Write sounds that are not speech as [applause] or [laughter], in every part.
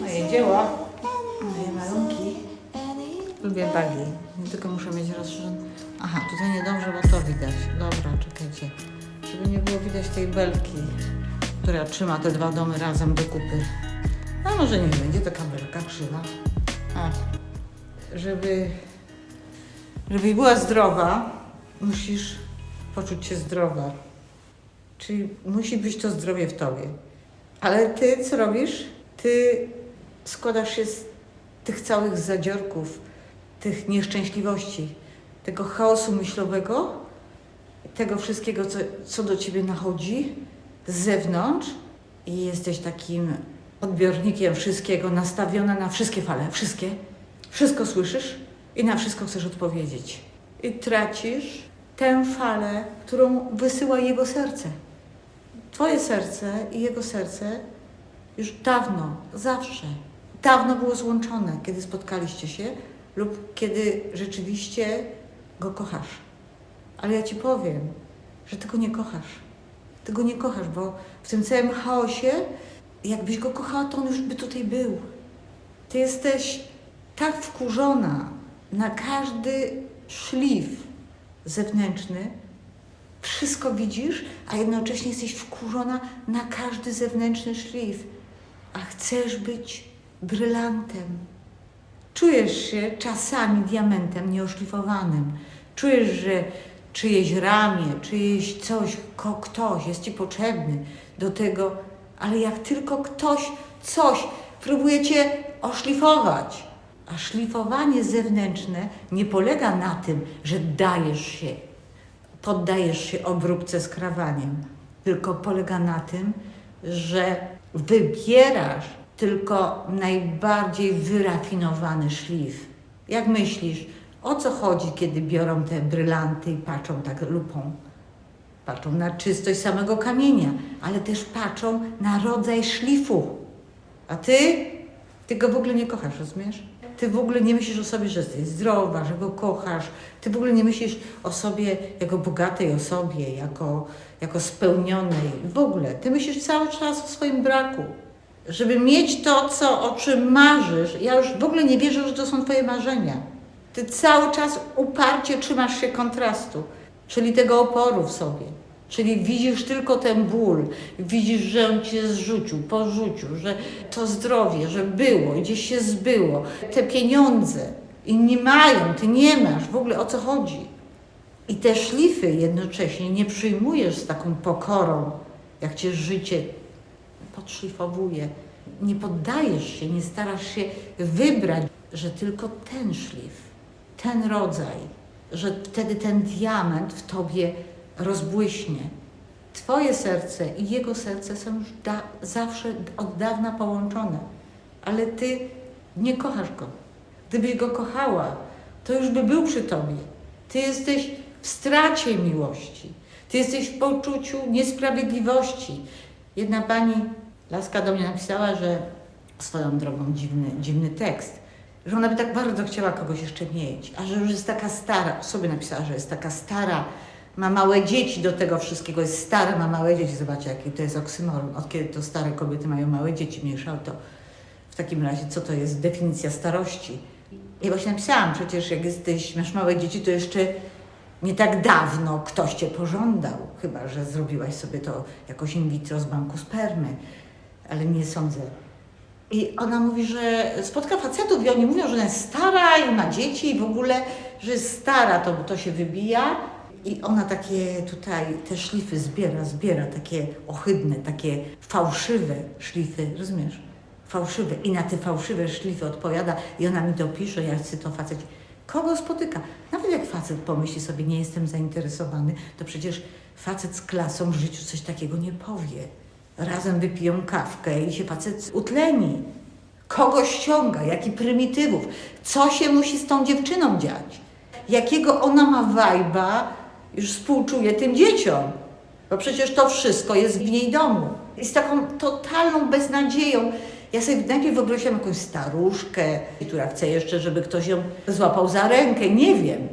Moje dzieła, moje malunki. Lubię bagi. Nie tylko muszę mieć rozszerzony. Aha, tutaj niedobrze, bo to widać. Dobra, czekajcie. Żeby nie było widać tej belki, która trzyma te dwa domy razem do kupy. A może niech będzie taka belka krzywa. A, żeby, żeby była zdrowa, musisz poczuć się zdrowa. Czyli musi być to zdrowie w tobie. Ale ty co robisz? Ty składasz się z tych całych zadziorków, tych nieszczęśliwości, tego chaosu myślowego, tego wszystkiego, co, co do ciebie nachodzi z zewnątrz i jesteś takim odbiornikiem wszystkiego, nastawiona na wszystkie fale, wszystkie. Wszystko słyszysz i na wszystko chcesz odpowiedzieć. I tracisz tę falę, którą wysyła jego serce. Twoje serce i jego serce już dawno, zawsze, dawno było złączone, kiedy spotkaliście się lub kiedy rzeczywiście go kochasz. Ale ja ci powiem, że ty go nie kochasz. Ty go nie kochasz, bo w tym całym chaosie, jakbyś go kochała, to on już by tutaj był. Ty jesteś tak wkurzona na każdy szlif zewnętrzny, wszystko widzisz, a jednocześnie jesteś wkurzona na każdy zewnętrzny szlif, a chcesz być brylantem. Czujesz się czasami diamentem nieoszlifowanym. Czujesz, że czyjeś ramię, czyjeś coś, ko, ktoś jest ci potrzebny do tego, ale jak tylko ktoś coś próbuje cię oszlifować, a szlifowanie zewnętrzne nie polega na tym, że dajesz się poddajesz się obróbce z krawaniem, tylko polega na tym, że wybierasz tylko najbardziej wyrafinowany szlif. Jak myślisz, o co chodzi, kiedy biorą te brylanty i patrzą tak lupą? Patrzą na czystość samego kamienia, ale też patrzą na rodzaj szlifu. A ty, ty go w ogóle nie kochasz, rozumiesz? Ty w ogóle nie myślisz o sobie, że jesteś zdrowa, że go kochasz. Ty w ogóle nie myślisz o sobie jako bogatej osobie, jako, jako spełnionej. W ogóle. Ty myślisz cały czas o swoim braku. Żeby mieć to, co, o czym marzysz, ja już w ogóle nie wierzę, że to są twoje marzenia. Ty cały czas uparcie trzymasz się kontrastu, czyli tego oporu w sobie. Czyli widzisz tylko ten ból, widzisz, że on cię zrzucił, porzucił, że to zdrowie, że było, gdzieś się zbyło, te pieniądze, inni mają, ty nie masz, w ogóle o co chodzi. I te szlify jednocześnie nie przyjmujesz z taką pokorą, jak cię życie podszlifowuje. Nie poddajesz się, nie starasz się wybrać, że tylko ten szlif, ten rodzaj, że wtedy ten diament w tobie rozbłyśnie. Twoje serce i jego serce są już da, zawsze od dawna połączone, ale ty nie kochasz go. Gdybyś go kochała, to już by był przy tobie. Ty jesteś w stracie miłości. Ty jesteś w poczuciu niesprawiedliwości. Jedna pani, laska do mnie napisała, że swoją drogą dziwny, dziwny tekst, że ona by tak bardzo chciała kogoś jeszcze mieć, a że już jest taka stara, sobie napisała, że jest taka stara, ma małe dzieci do tego wszystkiego, jest stara, ma małe dzieci. Zobaczcie, jaki to jest oksymoron. Od kiedy to stare kobiety mają małe dzieci, mniejsza to w takim razie, co to jest definicja starości? I właśnie napisałam, przecież jak jesteś, masz małe dzieci, to jeszcze nie tak dawno ktoś cię pożądał, chyba że zrobiłaś sobie to jakoś in vitro z banku spermy, ale nie sądzę. I ona mówi, że spotka facetów i oni mówią, że ona jest stara i ma dzieci i w ogóle, że jest stara, to, to się wybija. I ona takie tutaj te szlify zbiera, zbiera, takie ohydne, takie fałszywe szlify, rozumiesz? Fałszywe. I na te fałszywe szlify odpowiada i ona mi dopisze, ja chcę to facet. Kogo spotyka? Nawet jak facet pomyśli sobie, nie jestem zainteresowany, to przecież facet z klasą w życiu coś takiego nie powie. Razem wypiją kawkę i się facet utleni. Kogo ściąga, jaki prymitywów, co się musi z tą dziewczyną dziać, jakiego ona ma wajba, już współczuje tym dzieciom, bo przecież to wszystko jest w jej domu. I z taką totalną beznadzieją. Ja sobie najpierw wyobraziłam jakąś staruszkę, która chce jeszcze, żeby ktoś ją złapał za rękę, nie wiem.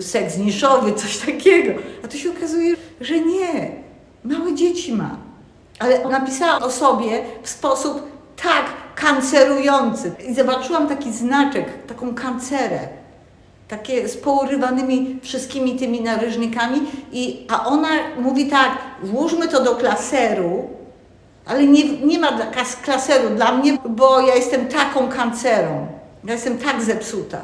seks niszowy, coś takiego. A tu się okazuje, że nie. Małe dzieci ma. Ale napisała o sobie w sposób tak kancerujący. I zobaczyłam taki znaczek, taką kancerę. Takie z pourywanymi wszystkimi tymi naryżnikami. I, a ona mówi tak, włóżmy to do klaseru, ale nie, nie ma klaseru dla mnie, bo ja jestem taką kancerą. Ja jestem tak zepsuta.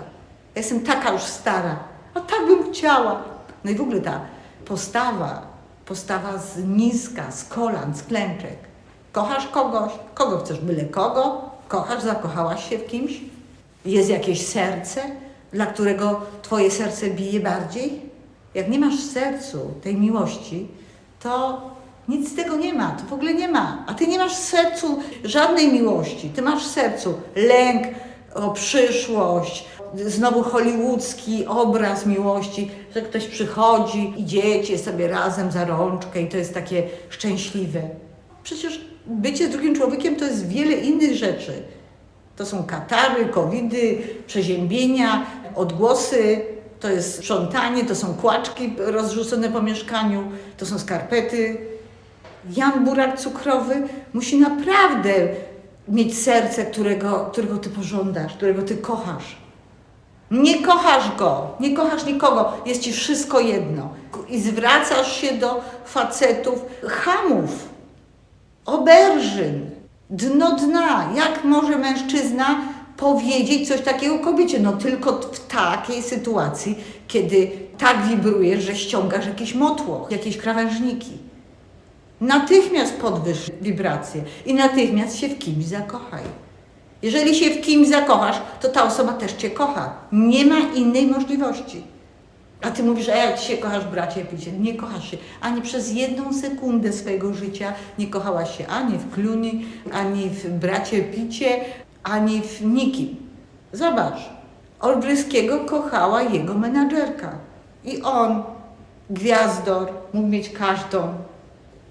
Ja jestem taka już stara. A tak bym chciała. No i w ogóle ta postawa, postawa z niska, z kolan, z klęczek. Kochasz kogoś, kogo chcesz, byle kogo. Kochasz, zakochałaś się w kimś. Jest jakieś serce, dla którego twoje serce bije bardziej. Jak nie masz w sercu tej miłości, to nic z tego nie ma, to w ogóle nie ma. A ty nie masz w sercu żadnej miłości. Ty masz w sercu lęk o przyszłość, znowu hollywoodzki obraz miłości, że ktoś przychodzi, idziecie sobie razem za rączkę i to jest takie szczęśliwe. Przecież bycie z drugim człowiekiem to jest wiele innych rzeczy. To są katary, covidy, przeziębienia, odgłosy, to jest sprzątanie, to są kłaczki rozrzucone po mieszkaniu, to są skarpety. Jan Burak cukrowy musi naprawdę mieć serce, którego, którego ty pożądasz, którego ty kochasz. Nie kochasz go, nie kochasz nikogo, jest ci wszystko jedno. I zwracasz się do facetów, hamów, oberżyn, dno dna. Jak może mężczyzna powiedzieć coś takiego kobiecie? No tylko w takiej sytuacji, kiedy tak wibrujesz, że ściągasz jakiś motłoch, jakieś krawężniki. Natychmiast podwyż wibrację i natychmiast się w kimś zakochaj. Jeżeli się w kimś zakochasz, to ta osoba też cię kocha. Nie ma innej możliwości. A ty mówisz, a jak się kochasz, bracie, picie. Nie kochasz się. Ani przez jedną sekundę swojego życia nie kochałaś się ani w Kluni, ani w bracie picie, ani w nikim. Zobacz. Olbryskiego kochała jego menadżerka. I on, gwiazdor, mógł mieć każdą,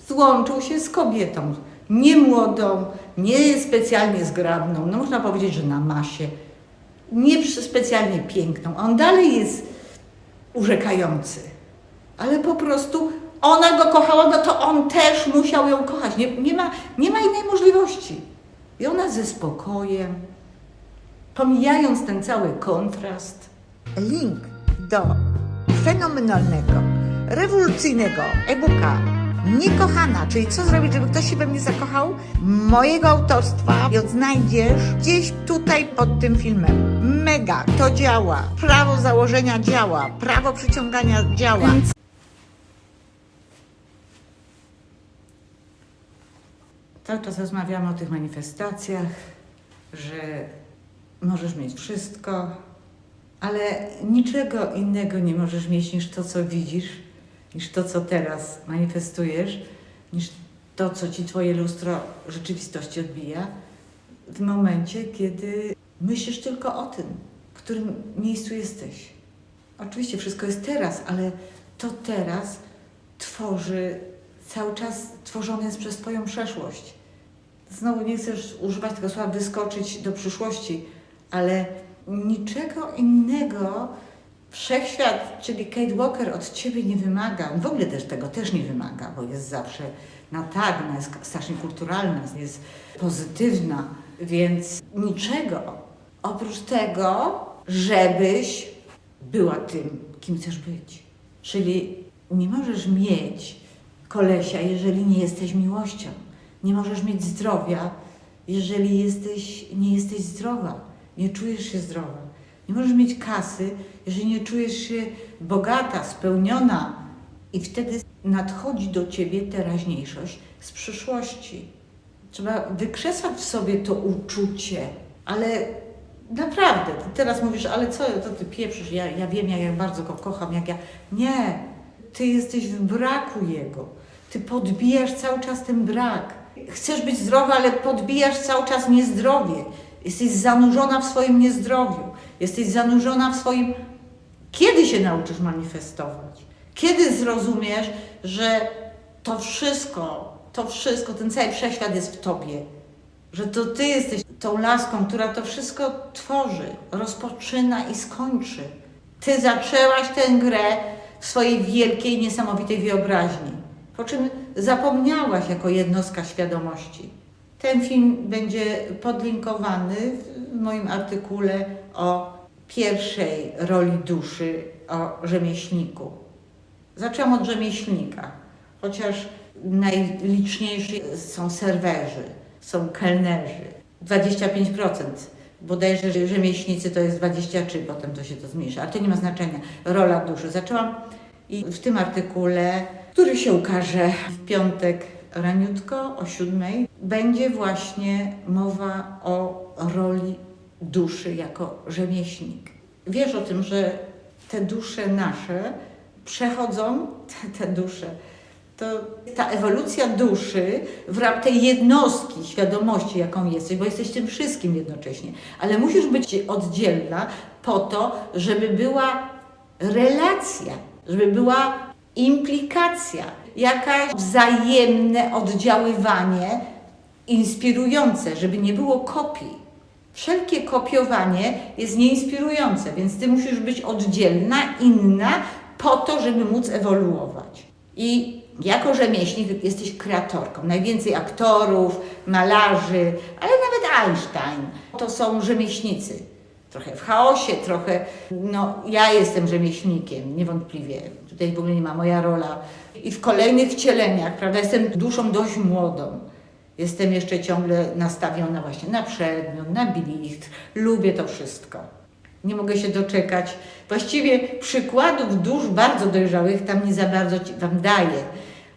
złączył się z kobietą. Nie młodą, nie specjalnie zgrabną, no można powiedzieć, że na masie. Nie specjalnie piękną. On dalej jest urzekający. Ale po prostu ona go kochała, no to on też musiał ją kochać. Nie, nie, ma, nie ma innej możliwości. I ona ze spokojem, pomijając ten cały kontrast, link do fenomenalnego, rewolucyjnego e-booka Niekochana, czyli co zrobić, żeby ktoś się we mnie zakochał, mojego autorstwa i odnajdziesz gdzieś tutaj pod tym filmem. Mega, to działa. Prawo założenia działa, prawo przyciągania działa. Cały czas rozmawiamy o tych manifestacjach, że możesz mieć wszystko, ale niczego innego nie możesz mieć niż to, co widzisz, niż to, co teraz manifestujesz, niż to, co ci Twoje lustro rzeczywistości odbija, w momencie, kiedy myślisz tylko o tym, w którym miejscu jesteś. Oczywiście wszystko jest teraz, ale to teraz tworzy, cały czas tworzone jest przez Twoją przeszłość. Znowu nie chcesz używać tego słowa wyskoczyć do przyszłości, ale niczego innego wszechświat, czyli Kate Walker od Ciebie nie wymaga. W ogóle też tego też nie wymaga, bo jest zawsze na tak, ona jest strasznie kulturalna, jest pozytywna, więc niczego oprócz tego, żebyś była tym, kim chcesz być. Czyli nie możesz mieć kolesia, jeżeli nie jesteś miłością. Nie możesz mieć zdrowia, jeżeli jesteś, nie jesteś zdrowa, nie czujesz się zdrowa. Nie możesz mieć kasy, jeżeli nie czujesz się bogata, spełniona. I wtedy nadchodzi do ciebie teraźniejszość z przyszłości. Trzeba wykrzesać w sobie to uczucie, ale naprawdę, ty teraz mówisz, ale co, to ty pieprzysz, ja, ja wiem, jak, jak bardzo go kocham, jak ja... Nie, ty jesteś w braku jego. Ty podbijasz cały czas ten brak. Chcesz być zdrowa, ale podbijasz cały czas niezdrowie. Jesteś zanurzona w swoim niezdrowiu. Jesteś zanurzona w swoim... Kiedy się nauczysz manifestować? Kiedy zrozumiesz, że to wszystko, to wszystko, ten cały wszechświat jest w tobie? Że to ty jesteś tą laską, która to wszystko tworzy, rozpoczyna i skończy. Ty zaczęłaś tę grę w swojej wielkiej, niesamowitej wyobraźni, po czym zapomniałaś jako jednostka świadomości. Ten film będzie podlinkowany w moim artykule o pierwszej roli duszy, o rzemieślniku. Zaczęłam od rzemieślnika, chociaż najliczniejsi są serwerzy, są kelnerzy. 25% bodajże że rzemieślnicy to jest 23, potem to się to zmniejsza, ale to nie ma znaczenia. Rola duszy. Zaczęłam i w tym artykule, który się ukaże w piątek raniutko o siódmej, będzie właśnie mowa o roli duszy jako rzemieślnik. Wiesz o tym, że te dusze nasze przechodzą, te, te dusze, to ta ewolucja duszy w ramach tej jednostki świadomości, jaką jesteś, bo jesteś tym wszystkim jednocześnie, ale musisz być oddzielna po to, żeby była relacja, żeby była implikacja, jakaś wzajemne oddziaływanie inspirujące, żeby nie było kopii. Wszelkie kopiowanie jest nieinspirujące, więc ty musisz być oddzielna, inna, po to, żeby móc ewoluować. I jako rzemieślnik jesteś kreatorką. Najwięcej aktorów, malarzy, ale nawet Einstein to są rzemieślnicy. Trochę w chaosie, trochę. No, ja jestem rzemieślnikiem, niewątpliwie. Tutaj w ogóle nie ma moja rola. I w kolejnych wcieleniach, prawda, jestem duszą dość młodą. Jestem jeszcze ciągle nastawiona właśnie na przedmiot, na blicht. Lubię to wszystko. Nie mogę się doczekać. Właściwie przykładów dusz bardzo dojrzałych tam nie za bardzo wam daję.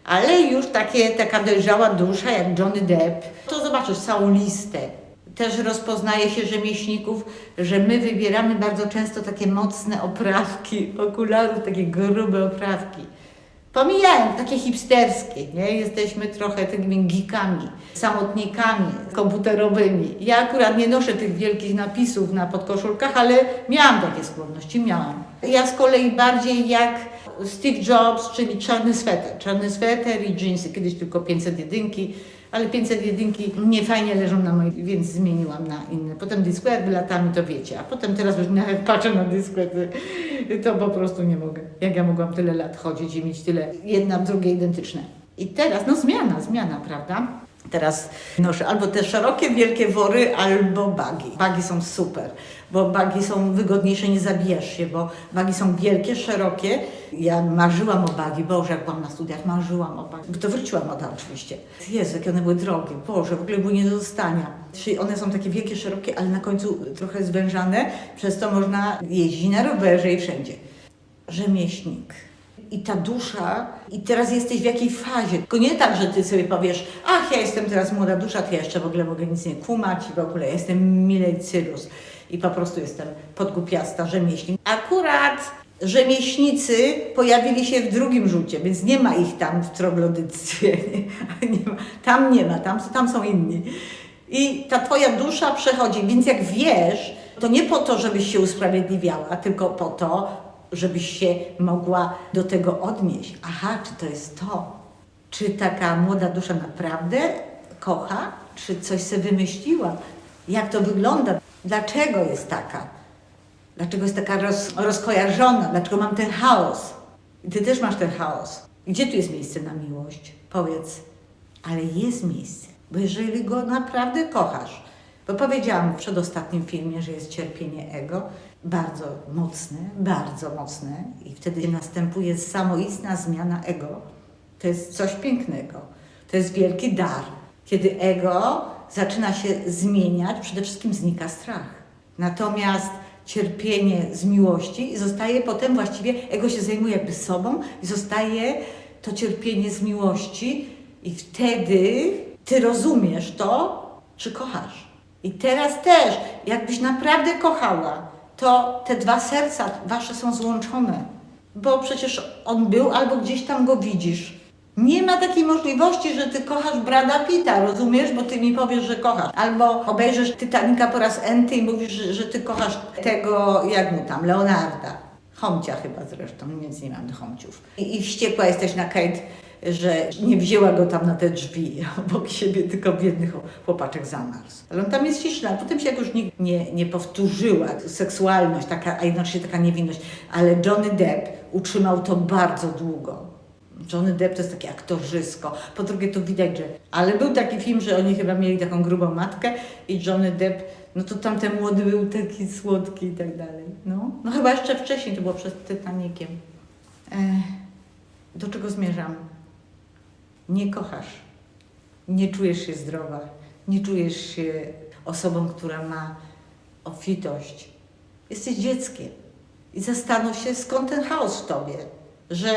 Ale już takie, taka dojrzała dusza jak Johnny Depp, to zobaczysz całą listę. Też rozpoznaje się rzemieślników, że my wybieramy bardzo często takie mocne oprawki okularów, takie grube oprawki. Pomijając takie hipsterskie, nie? Jesteśmy trochę takimi geekami, samotnikami komputerowymi. Ja akurat nie noszę tych wielkich napisów na podkoszulkach, ale miałam takie skłonności, miałam. Ja z kolei bardziej jak Steve Jobs, czyli czarny sweter. Czarny sweter i jeansy, kiedyś tylko 500 jedynki, ale 500 jedynki nie fajnie leżą na mojej, więc zmieniłam na inne. Potem Discord latami, to wiecie, a potem teraz już nawet [laughs] patrzę na Discord, to po prostu nie mogę. Jak ja mogłam tyle lat chodzić i mieć tyle, jedna w drugiej identyczne. I teraz, no zmiana, zmiana, prawda? Teraz noszę albo te szerokie, wielkie wory, albo bagi. Bagi są super, bo bagi są wygodniejsze, nie zabijasz się, bo bagi są wielkie, szerokie. Ja marzyłam o bagi, Boże, jak byłam na studiach, marzyłam o bagi. To wróciła moda oczywiście. Jezu, jakie one były drogie, Boże, w ogóle były nie do dostania. Czyli one są takie wielkie, szerokie, ale na końcu trochę zwężane, przez to można jeździć na rowerze i wszędzie. Rzemieślnik i ta dusza, i teraz jesteś w jakiej fazie. Tylko nie tak, że ty sobie powiesz, ach, ja jestem teraz młoda dusza, to ja jeszcze w ogóle mogę nic nie kumać i w ogóle ja jestem Milej Cyrus i po prostu jestem podgupiasta rzemieślnik. Akurat rzemieślnicy pojawili się w drugim rzucie, więc nie ma ich tam w troglodyctwie. Nie, [laughs] nie ma, tam nie ma, tam, tam są inni. I ta twoja dusza przechodzi, więc jak wiesz, to nie po to, żebyś się usprawiedliwiała, tylko po to, żebyś się mogła do tego odnieść. Aha, czy to jest to? Czy taka młoda dusza naprawdę kocha? Czy coś sobie wymyśliła? Jak to wygląda? Dlaczego jest taka? Dlaczego jest taka roz, rozkojarzona? Dlaczego mam ten chaos? I ty też masz ten chaos. Gdzie tu jest miejsce na miłość? Powiedz. Ale jest miejsce, bo jeżeli go naprawdę kochasz, bo powiedziałam w przedostatnim filmie, że jest cierpienie ego, bardzo mocne, bardzo mocne i wtedy następuje samoistna zmiana ego. To jest coś pięknego. To jest wielki dar. Kiedy ego zaczyna się zmieniać, przede wszystkim znika strach. Natomiast cierpienie z miłości i zostaje potem właściwie, ego się zajmuje jakby sobą i zostaje to cierpienie z miłości i wtedy ty rozumiesz to, czy kochasz. I teraz też, jakbyś naprawdę kochała, to te dwa serca wasze są złączone. Bo przecież on był albo gdzieś tam go widzisz. Nie ma takiej możliwości, że ty kochasz Brada Pita, rozumiesz? Bo ty mi powiesz, że kochasz. Albo obejrzysz Titanica po raz enty i mówisz, że, że ty kochasz tego, jak mu tam, Leonarda. Homcia chyba zresztą, nic nie mam do homciów. I, I wściekła jesteś na Kate że nie wzięła go tam na te drzwi [laughs] obok siebie, tylko biedny chłopaczek zamarzł. Ale on tam jest śliczny, a potem się jakoś nikt nie, nie powtórzyła seksualność, taka, a jednocześnie taka niewinność. Ale Johnny Depp utrzymał to bardzo długo. Johnny Depp to jest takie aktorzysko. Po drugie to widać, że... Ale był taki film, że oni chyba mieli taką grubą matkę i Johnny Depp, no to tamten młody był taki słodki i tak dalej. No, no chyba jeszcze wcześniej, to było przed Titanikiem. Do czego zmierzam? Nie kochasz. Nie czujesz się zdrowa. Nie czujesz się osobą, która ma obfitość. Jesteś dzieckiem. I zastanów się, skąd ten chaos w tobie. Że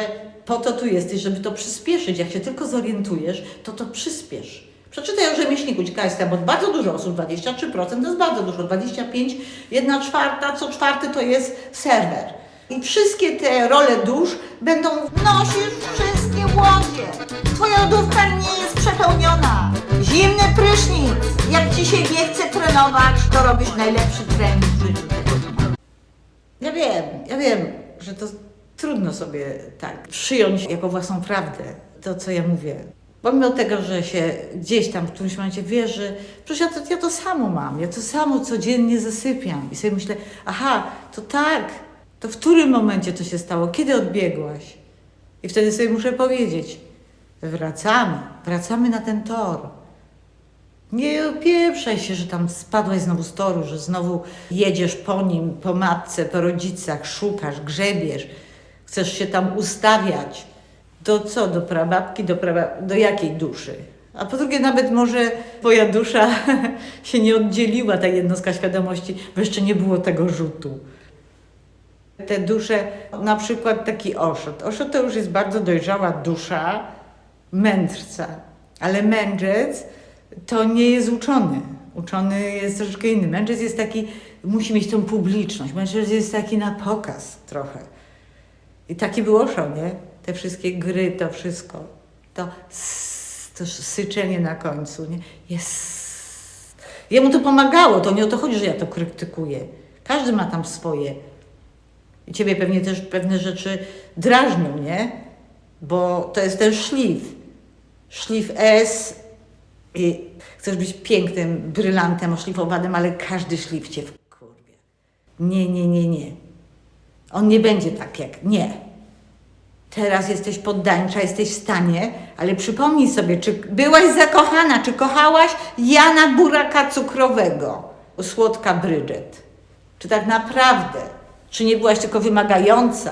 po to tu jesteś, żeby to przyspieszyć. Jak się tylko zorientujesz, to to przyspiesz. Przeczytaj o rzemieślniku, ciekawa jestem, bo bardzo dużo osób, 23% to jest bardzo dużo, 25, jedna czwarta, co czwarty to jest serwer. I wszystkie te role dusz będą nosisz wszystkie łodzie. Twoja lodówka nie jest przepełniona. Zimny prysznic. Jak ci się nie chce trenować, to robisz najlepszy trening w życiu. Ja wiem, ja wiem, że to trudno sobie tak przyjąć jako własną prawdę, to co ja mówię. Pomimo tego, że się gdzieś tam w którymś momencie wierzy, przecież ja to, ja to samo mam, ja to samo codziennie zasypiam i sobie myślę, aha, to tak, to w którym momencie to się stało, kiedy odbiegłaś? I wtedy sobie muszę powiedzieć, wracamy, wracamy na ten tor. Nie opieprzaj się, że tam spadłaś znowu z toru, że znowu jedziesz po nim, po matce, po rodzicach, szukasz, grzebiesz, chcesz się tam ustawiać. Do co? Do prababki? Do, do jakiej duszy? A po drugie, nawet może twoja dusza [laughs] się nie oddzieliła, ta jednostka świadomości, bo jeszcze nie było tego rzutu. Te dusze, na przykład taki oszot. Oszot to już jest bardzo dojrzała dusza mędrca, ale mędrzec to nie jest uczony. Uczony jest troszeczkę inny. Mędrzec jest taki, musi mieć tą publiczność. Mędrzec jest taki na pokaz trochę. I taki był oszał, nie? Te wszystkie gry, to wszystko. To, to syczenie na końcu, nie? Jest. Jemu to pomagało, to nie o to chodzi, że ja to krytykuję. Każdy ma tam swoje. I ciebie pewnie też pewne rzeczy drażnią, nie? Bo to jest ten szlif. Szlif S. I chcesz być pięknym brylantem oszlifowanym, ale każdy szlif cię wkurwia. Nie, nie, nie, nie. On nie będzie tak jak nie. Teraz jesteś poddańcza, jesteś w stanie, ale przypomnij sobie, czy byłaś zakochana, czy kochałaś Jana Buraka Cukrowego, słodka Bridget? Czy tak naprawdę? Czy nie byłaś tylko wymagająca?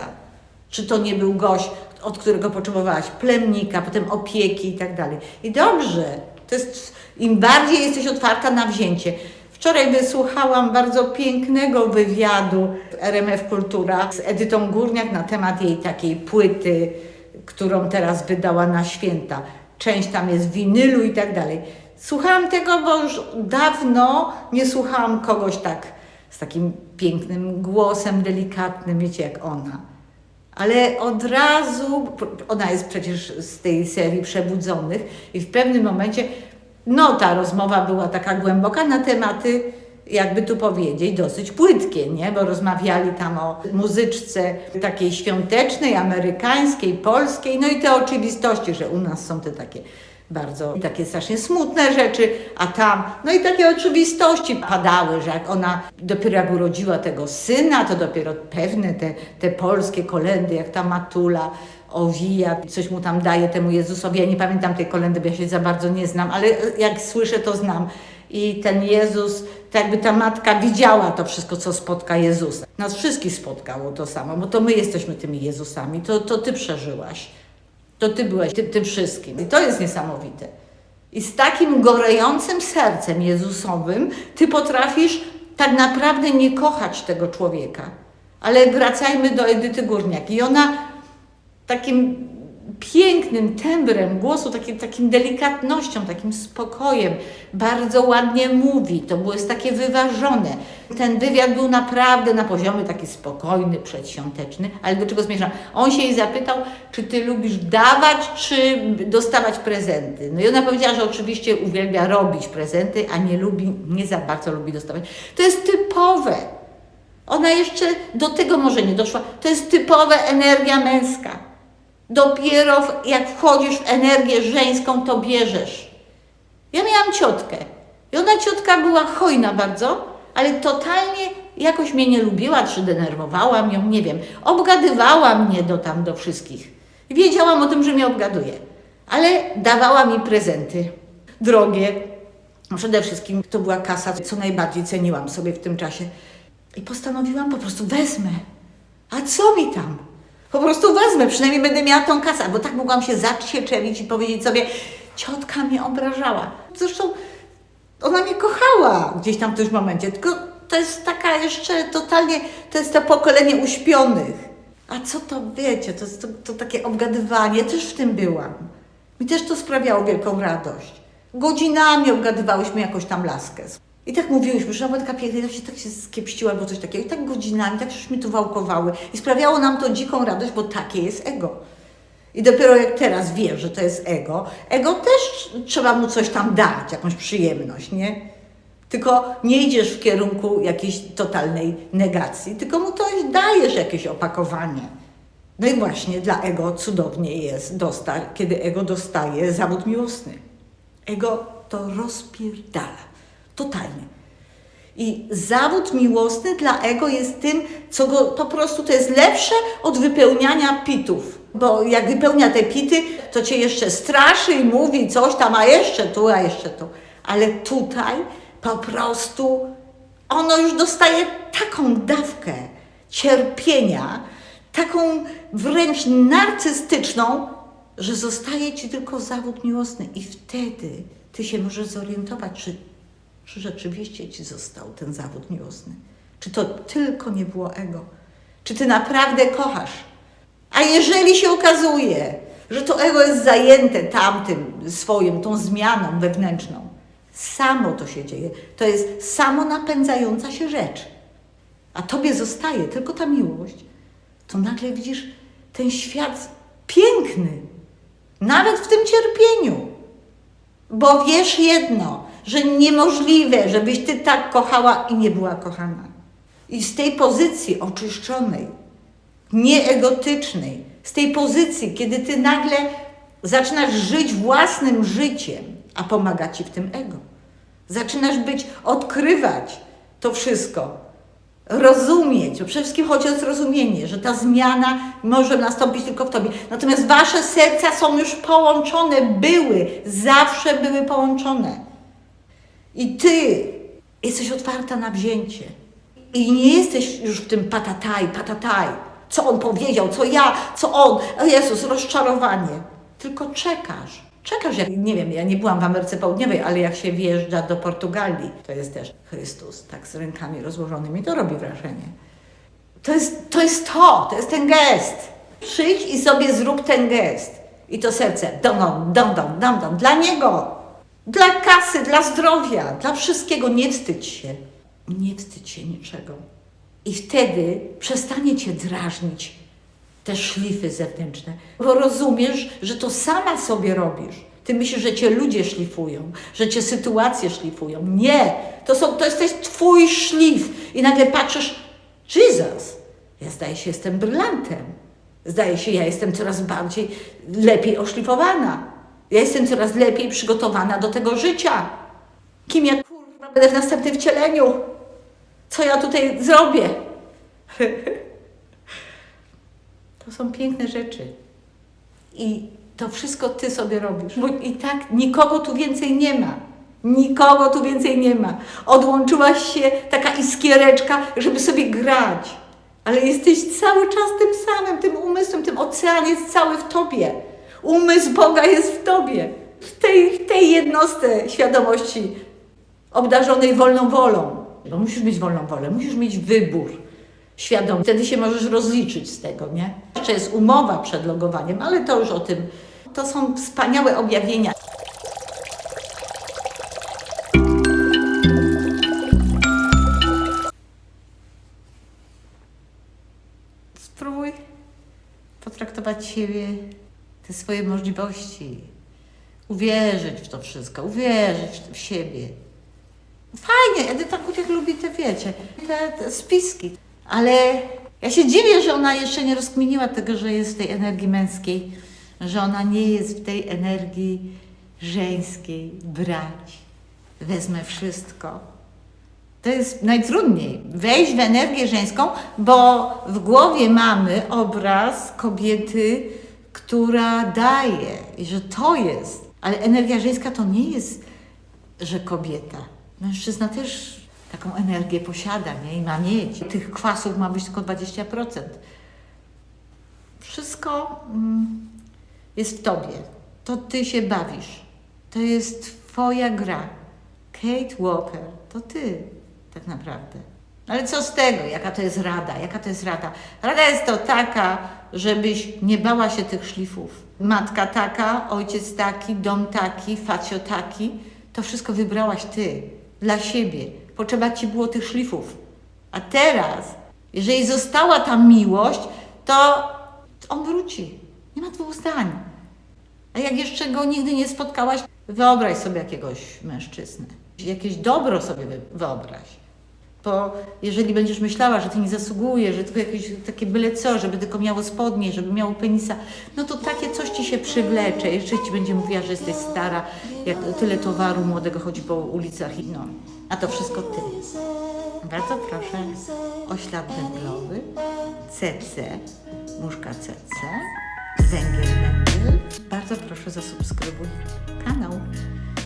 Czy to nie był gość, od którego potrzebowałaś plemnika, potem opieki i tak dalej? I dobrze, to jest, im bardziej jesteś otwarta na wzięcie. Wczoraj wysłuchałam bardzo pięknego wywiadu RMF Kultura z Edytą Górniak na temat jej takiej płyty, którą teraz wydała na święta. Część tam jest winylu i tak dalej. Słuchałam tego, bo już dawno nie słuchałam kogoś tak z takim pięknym głosem, delikatnym, wiecie, jak ona. Ale od razu, ona jest przecież z tej serii Przebudzonych i w pewnym momencie, no ta rozmowa była taka głęboka na tematy, jakby tu powiedzieć, dosyć płytkie, nie? Bo rozmawiali tam o muzyczce takiej świątecznej, amerykańskiej, polskiej, no i te oczywistości, że u nas są te takie bardzo takie strasznie smutne rzeczy, a tam, no i takie oczywistości padały, że jak ona dopiero jak urodziła tego syna, to dopiero pewne te, te polskie kolendy, jak ta matula owija, coś mu tam daje temu Jezusowi. Ja nie pamiętam tej kolendy, bo ja się za bardzo nie znam, ale jak słyszę, to znam. I ten Jezus, tak jakby ta matka widziała to wszystko, co spotka Jezusa. Nas wszystkich spotkało to samo, bo to my jesteśmy tymi Jezusami, to, to ty przeżyłaś. To ty byłeś tym, tym wszystkim. I to jest niesamowite. I z takim gorejącym sercem Jezusowym ty potrafisz tak naprawdę nie kochać tego człowieka. Ale wracajmy do Edyty Górniak. I ona takim pięknym tembrem głosu, takim, takim delikatnością, takim spokojem, bardzo ładnie mówi. To było jest takie wyważone. Ten wywiad był naprawdę na poziomie taki spokojny, przedświąteczny, ale do czego zmierzam? On się jej zapytał, czy ty lubisz dawać, czy dostawać prezenty. No i ona powiedziała, że oczywiście uwielbia robić prezenty, a nie lubi, nie za bardzo lubi dostawać. To jest typowe. Ona jeszcze do tego może nie doszła. To jest typowa energia męska. Dopiero w- jak wchodzisz w energię żeńską, to bierzesz. Ja miałam ciotkę. I ona ciotka była hojna bardzo, ale totalnie jakoś mnie nie lubiła, czy denerwowałam ją, nie wiem. Obgadywała mnie do tam do wszystkich. Wiedziałam o tym, że mnie obgaduje. Ale dawała mi prezenty. Drogie. Przede wszystkim to była kasa, co najbardziej ceniłam sobie w tym czasie. I postanowiłam po prostu wezmę. A co mi tam? Po prostu wezmę, przynajmniej będę miała tą kasę, bo tak mogłam się zacieczewić i powiedzieć sobie, ciotka mnie obrażała. Zresztą ona mnie kochała gdzieś tam w tym momencie, tylko to jest taka jeszcze totalnie, to jest to pokolenie uśpionych. A co to wiecie, to to, to takie obgadywanie, też w tym byłam. Mi też to sprawiało wielką radość. Godzinami obgadywałyśmy jakąś tam laskę. I tak mówiłyśmy, że ona była tak się, tak się skiepściła albo coś takiego. I tak godzinami, tak żeśmy tu wałkowały. I sprawiało nam to dziką radość, bo takie jest ego. I dopiero jak teraz wiem, że to jest ego, ego też trzeba mu coś tam dać, jakąś przyjemność, nie? Tylko nie idziesz w kierunku jakiejś totalnej negacji, tylko mu coś dajesz, jakieś opakowanie. No i właśnie dla ego cudownie jest kiedy ego dostaje zawód miłosny. Ego to rozpierdala. Totalnie. I zawód miłosny dla ego jest tym, co go po prostu to jest lepsze od wypełniania pitów. Bo jak wypełnia te pity, to cię jeszcze straszy i mówi coś tam, a jeszcze tu, a jeszcze tu. Ale tutaj po prostu ono już dostaje taką dawkę cierpienia, taką wręcz narcystyczną, że zostaje ci tylko zawód miłosny. I wtedy ty się możesz zorientować, czy czy rzeczywiście ci został ten zawód miłosny? Czy to tylko nie było ego? Czy ty naprawdę kochasz? A jeżeli się okazuje, że to ego jest zajęte tamtym swoim, tą zmianą wewnętrzną, samo to się dzieje. To jest samo napędzająca się rzecz. A tobie zostaje tylko ta miłość, to nagle widzisz ten świat piękny, nawet w tym cierpieniu. Bo wiesz jedno, że niemożliwe, żebyś ty tak kochała i nie była kochana. I z tej pozycji oczyszczonej, nieegotycznej, z tej pozycji, kiedy ty nagle zaczynasz żyć własnym życiem, a pomaga ci w tym ego. Zaczynasz być, odkrywać to wszystko, rozumieć, przede wszystkim chodzi o zrozumienie, że ta zmiana może nastąpić tylko w Tobie. Natomiast Wasze serca są już połączone, były, zawsze były połączone. I Ty jesteś otwarta na wzięcie. I nie jesteś już w tym patataj, patataj. Co on powiedział, co ja, co on. O Jezus, rozczarowanie. Tylko czekasz. Czekasz, jak nie wiem, ja nie byłam w Ameryce Południowej, ale jak się wjeżdża do Portugalii, to jest też Chrystus, tak z rękami rozłożonymi, to robi wrażenie. To jest, to jest to, to jest ten gest. Przyjdź i sobie zrób ten gest. I to serce, dom, dom, dom, dom, dom, dla niego. Dla kasy, dla zdrowia, dla wszystkiego. Nie wstydź się. Nie wstydź się niczego. I wtedy przestanie cię drażnić te szlify zewnętrzne, bo rozumiesz, że to sama sobie robisz. Ty myślisz, że cię ludzie szlifują, że cię sytuacje szlifują. Nie, to, są, to jesteś twój szlif. I nagle patrzysz, Jesus, ja zdaje się jestem brylantem. Zdaje się, ja jestem coraz bardziej, lepiej oszlifowana. Ja jestem coraz lepiej przygotowana do tego życia. Kim ja kurwa będę w następnym wcieleniu? Co ja tutaj zrobię? [laughs] To są piękne rzeczy. I to wszystko ty sobie robisz. Bo i tak nikogo tu więcej nie ma. Nikogo tu więcej nie ma. Odłączyłaś się taka iskiereczka, żeby sobie grać. Ale jesteś cały czas tym samym, tym umysłem, tym ocean jest cały w tobie. Umysł Boga jest w tobie. W tej, w tej jednostce świadomości obdarzonej wolną wolą. Bo musisz mieć wolną wolę, musisz mieć wybór świadomy. Wtedy się możesz rozliczyć z tego, nie? Jeszcze jest umowa przed logowaniem, ale to już o tym. To są wspaniałe objawienia. Spróbuj potraktować siebie, te swoje możliwości, uwierzyć w to wszystko, uwierzyć w siebie. Fajnie, Edyta Kuciak lubi te, wiecie, te, te spiski, ale Ja się dziwię, że ona jeszcze nie rozkminiła tego, że jest w tej energii męskiej, że ona nie jest w tej energii żeńskiej, brać. Wezmę wszystko. To jest najtrudniej wejść w energię żeńską, bo w głowie mamy obraz kobiety, która daje i że to jest. Ale energia żeńska to nie jest, że kobieta. Mężczyzna też taką energię posiada nie? i ma mieć. Tych kwasów ma być tylko 20%. Wszystko mm, jest w tobie. To ty się bawisz. To jest twoja gra. Kate Walker, to ty tak naprawdę. Ale co z tego? Jaka to jest rada? Jaka to jest rada? Rada jest to taka, żebyś nie bała się tych szlifów. Matka taka, ojciec taki, dom taki, facio taki. To wszystko wybrałaś ty, dla siebie. Potrzeba ci było tych szlifów. A teraz, jeżeli została ta miłość, to on wróci. Nie ma dwóch zdań. A jak jeszcze go nigdy nie spotkałaś, wyobraź sobie jakiegoś mężczyznę. Jakieś dobro sobie wy- wyobraź. Bo jeżeli będziesz myślała, że ty nie zasługujesz, że tylko jakieś takie byle co, żeby tylko miało spodnie, żeby miało penisa, no to takie coś ci się przywlecze. Jeszcze ci będzie mówiła, że jesteś stara, jak tyle towaru młodego chodzi po ulicach i no. A to wszystko ty. Bardzo proszę o ślad węglowy, CC, muszka CC, węgiel węgiel. Bardzo proszę zasubskrybuj kanał.